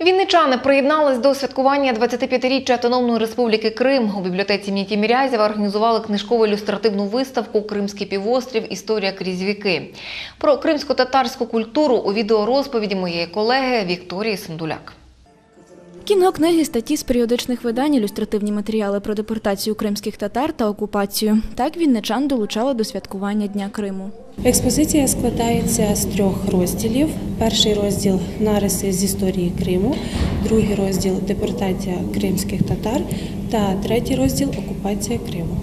Вінничани приєднались до святкування 25-річчя Автономної Республіки Крим. У бібліотеці імені Тімірязєва організували книжково-ілюстративну виставку Кримський півострів. Історія крізь віки. Про кримсько-татарську культуру у відеорозповіді моєї колеги Вікторії Сендуляк. Кіно, книги, статті з періодичних видань, ілюстративні матеріали про депортацію кримських татар та окупацію. Так вінничан долучали до святкування Дня Криму. Експозиція складається з трьох розділів. Перший розділ нариси з історії Криму, другий розділ депортація кримських татар та третій розділ окупація Криму.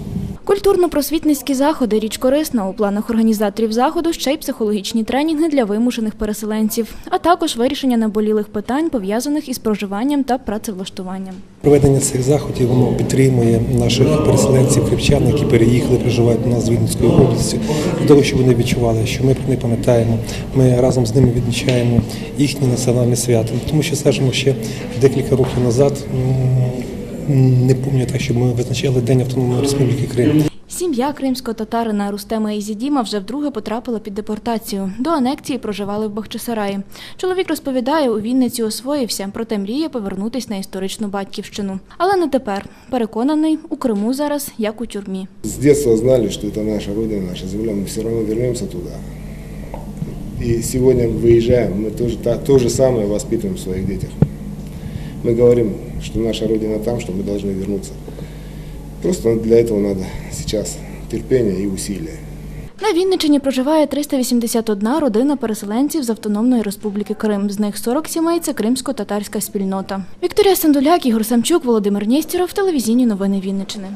Культурно-просвітницькі заходи річ корисна. У планах організаторів заходу ще й психологічні тренінги для вимушених переселенців, а також вирішення наболілих питань, пов'язаних із проживанням та працевлаштуванням. Проведення цих заходів воно підтримує наших переселенців, кримчан, які переїхали, проживають у нас з Вінницької області, для того, щоб вони відчували, що ми про них пам'ятаємо. Ми разом з ними відмічаємо їхнє національне свято. Тому що, скажімо, ще декілька років назад не пам'ятаю, щоб ми визначали День Автономної Республіки Крим. Сім'я кримського татарина Рустема Ізідіма вже вдруге потрапила під депортацію. До анексії проживали в Бахчисараї. Чоловік розповідає, у Вінниці освоївся, проте мріє повернутись на історичну батьківщину. Але не тепер. Переконаний, у Криму зараз як у тюрмі. С детства знали, что это наша родина, наша земля, мы все равно вернемся туда. И сегодня выезжаем, мы тоже, та- то же самое воспитываем в своих детях. Мы говорим, что наша родина там, что мы должны вернуться. Просто для этого надо сейчас терпение и усилия. На Вінниччині проживає 381 родина переселенців з Автономної Республіки Крим. З них 40 сімей – це кримсько-татарська спільнота. Вікторія Сандуляк, Ігор Самчук, Володимир Нєстєров, телевізійні новини Вінниччини.